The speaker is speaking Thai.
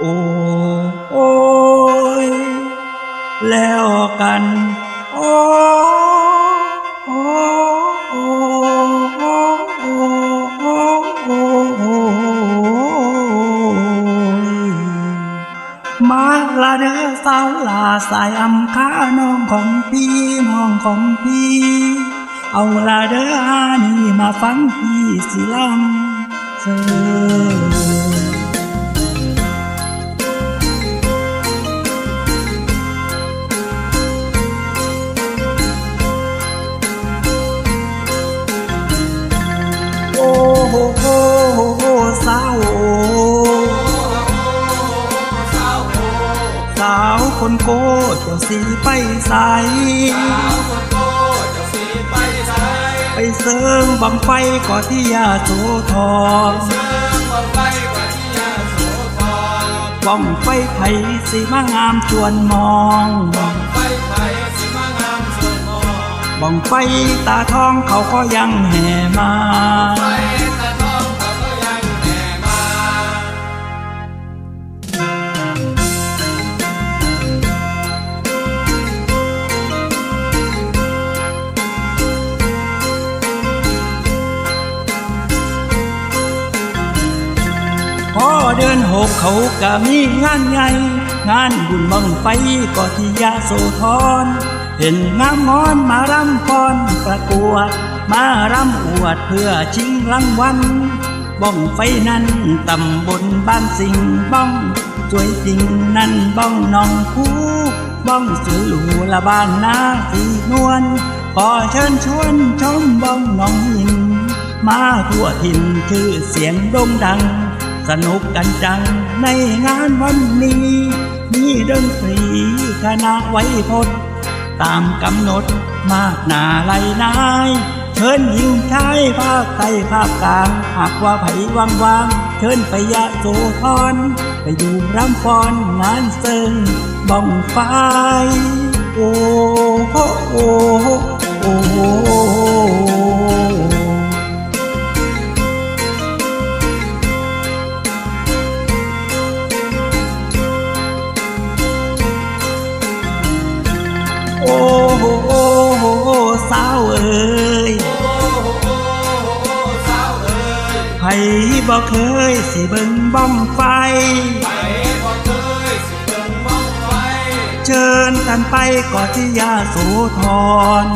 โอ้โอยแล้วกันโอ้โอ้โอ้โอ้โอ้โอ้โอ้มาละเด้อสาวลาสายอำคาน้องของพี่น้องของพี่เอาละเด้อนี่มาฟังพี่สิลำเธอ คนโก้เจ้าสีไปใสไปเสริมบังไฟก่อที่ยาโสธรบ้องไฟไผ่สีมางามชวนมองบ้องไฟตาทองเขาก็ยังแห่มา เดือนหกเขาก็มีงานใหญ่ งานบุญบังไฟก็ที่ยาโสธร เห็นงามงอนมารำพรประกวด มารำอวดเพื่อชิงรางวัลบ้องไฟนั้นตำบลบ้านสิงบ้องสวยจริงนั่นบ้องหนองคูบ้องสวยหรูละบ้านนาสีนวลขอเชิญชวนชมบ้องหนองหิน มาทั่วถิ่นชื่อเสียงโด่งดัง สนุกกันจังในงานวันนี้ มีดนตรีคณะไว้พดตามกำหนดมากหนาไหลนาย เชิญหญิงชายภาคใต้ภาคกลาง หากว่าไผ่ว่างวางๆเชิญไปยะโสธรไปดูรำฟ้อนงานเซิงบ้องไฟ ผบอกเคยสิเบิ่งบ้องไฟ เชิญกันไปก่อนที่ยาโสธร